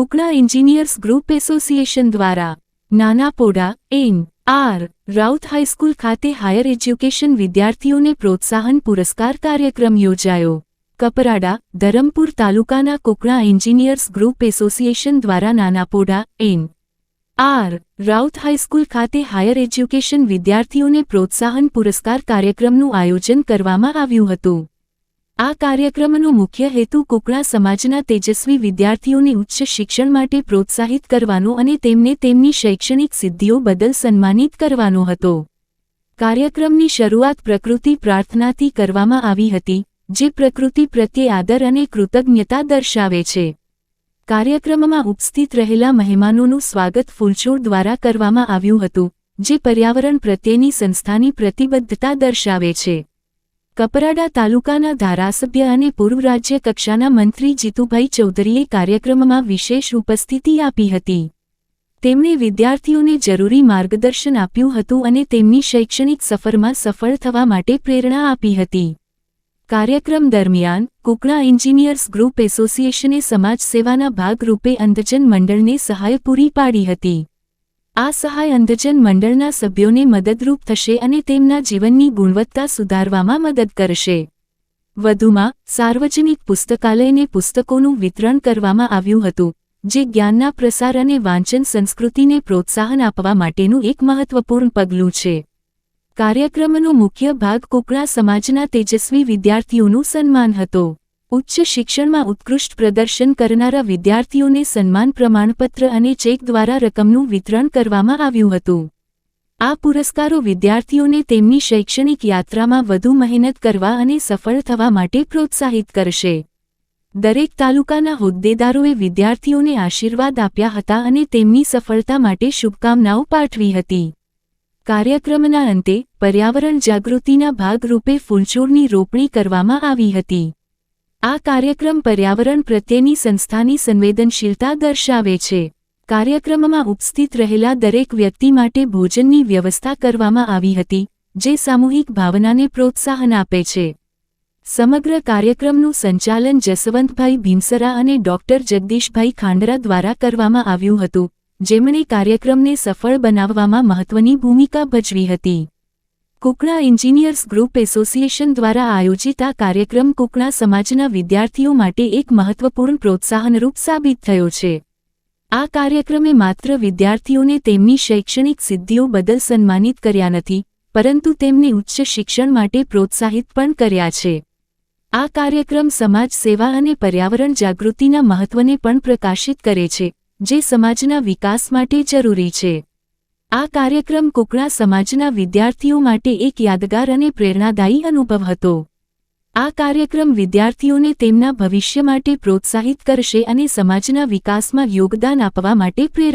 Kukna engineers group association દ્વારા. Nanapoda, N, R, Raut high school ખાતે higher education વિદ્યાર્થીઓને પ્રોત્સાહન પુરસ્કાર કાર્યક્રમ યોજાયો. કપરાડા, ધરમપુર તાલુકાના કોકણા એન્જિનિયર્સ ગ્રુપ એસોસિએશન દ્વારા Nanapoda, N, R, Raut high school ખાતે હાયર એજ્યુકેશન વિદ્યાર્થીઓને પ્રોત્સાહન પુરસ્કાર કાર્યક્રમનું આયોજન કરવામાં આવ્યું હતું. આ કાર્યક્રમનો મુખ્ય હેતુ કોકણા સમાજના તેજસ્વી વિદ્યાર્થીઓને ઉચ્ચ શિક્ષણ માટે પ્રોત્સાહિત કરવાનો અને તેમને તેમની શૈક્ષણિક સિદ્ધિઓ બદલ સન્માનિત કરવાનો હતો. કાર્યક્રમની શરૂઆત પ્રકૃતિ પ્રાર્થનાથી કરવામાં આવી હતી, જે પ્રકૃતિ પ્રત્યે આદર અને કૃતજ્ઞતા દર્શાવે છે. કાર્યક્રમમાં ઉપસ્થિત રહેલા મહેમાનોનું સ્વાગત ફૂલછોડ દ્વારા કરવામાં આવ્યું હતું, જે પર્યાવરણ પ્રત્યેની સંસ્થાની પ્રતિબદ્ધતા દર્શાવે છે. કપરાડા તાલુકાના ધારાસભ્ય અને પૂર્વ રાજ્ય કક્ષાના મંત્રી જીતુભાઈ ચૌધરીએ કાર્યક્રમમાં વિશેષ ઉપસ્થિતિ આપી હતી. તેમણે વિદ્યાર્થીઓને જરૂરી માર્ગદર્શન આપ્યું હતું અને તેમની શૈક્ષણિક સફરમાં સફળ થવા માટે પ્રેરણા આપી હતી. કાર્યક્રમ દરમિયાન કુકણા એન્જિનિયર્સ ગ્રુપ એસોસિએશને સમાજ સેવાના ભાગરૂપે અંધજન મંડળને સહાય પૂરી પાડી હતી. આ સહાય અંધજન મંડળના સભ્યોને મદદરૂપ થશે અને તેમના જીવનની ગુણવત્તા સુધારવામાં મદદ કરશે. વધુમાં, સાર્વજનિક પુસ્તકાલયને પુસ્તકોનું વિતરણ કરવામાં આવ્યું હતું, જે જ્ઞાનના પ્રસાર અને વાંચન સંસ્કૃતિને પ્રોત્સાહન આપવા માટેનું એક મહત્વપૂર્ણ પગલું છે. કાર્યક્રમનો મુખ્ય ભાગ કુકડા સમાજના તેજસ્વી વિદ્યાર્થીઓનું સન્માન હતો. ઉચ્ચ શિક્ષણમાં ઉત્કૃષ્ટ પ્રદર્શન કરનારા વિદ્યાર્થીઓને સન્માન પ્રમાણપત્ર અને ચેક દ્વારા રકમનું વિતરણ કરવામાં આવ્યું હતું. આ પુરસ્કારો વિદ્યાર્થીઓને તેમની શૈક્ષણિક યાત્રામાં વધુ મહેનત કરવા અને સફળ થવા માટે પ્રોત્સાહિત કરશે. દરેક તાલુકાના હોદ્દેદારોએ વિદ્યાર્થીઓને આશીર્વાદ આપ્યા હતા અને તેમની સફળતા માટે શુભકામનાઓ પાઠવી હતી. કાર્યક્રમના અંતે પર્યાવરણ જાગૃતિના ભાગરૂપે ફૂલછોડની રોપણી કરવામાં આવી હતી. આ કાર્યક્રમ પર્યાવરણ પ્રત્યેની સંસ્થાની સંવેદનશીલતા દર્શાવે છે. કાર્યક્રમમાં ઉપસ્થિત રહેલા દરેક વ્યક્તિ માટે ભોજનની વ્યવસ્થા કરવામાં આવી હતી, જે સામૂહિક ભાવનાને પ્રોત્સાહન આપે છે. સમગ્ર કાર્યક્રમનું સંચાલન જસવંતભાઈ ભીમસરા અને ડોક્ટર જગદીશભાઈ ખાંડરા દ્વારા કરવામાં આવ્યું હતું, જેમણે કાર્યક્રમને સફળ બનાવવામાં મહત્વની ભૂમિકા ભજવી હતી. કુકણા એન્જિનિયર્સ ગ્રુપ એસોસિએશન દ્વારા આયોજિત આ કાર્યક્રમ કુકણા સમાજના વિદ્યાર્થીઓ માટે એક મહત્વપૂર્ણ પ્રોત્સાહનરૂપ સાબિત થયો છે. આ કાર્યક્રમે માત્ર વિદ્યાર્થીઓને તેમની શૈક્ષણિક સિદ્ધિઓ બદલ સન્માનિત કર્યા નથી, પરંતુ તેમને ઉચ્ચ શિક્ષણ માટે પ્રોત્સાહિત પણ કર્યા છે. આ કાર્યક્રમ સમાજ સેવા અને પર્યાવરણ જાગૃતિના મહત્વને પણ પ્રકાશિત કરે છે, જે સમાજના વિકાસ માટે જરૂરી છે. આ કાર્યક્રમ કુકડા સમાજના વિદ્યાર્થીઓ માટે એક યાદગાર અને પ્રેરણાદાયી અનુભવ હતો. આ કાર્યક્રમ વિદ્યાર્થીઓને તેમના ભવિષ્ય માટે પ્રોત્સાહિત કરશે અને સમાજના વિકાસમાં યોગદાન આપવા માટે પ્રેર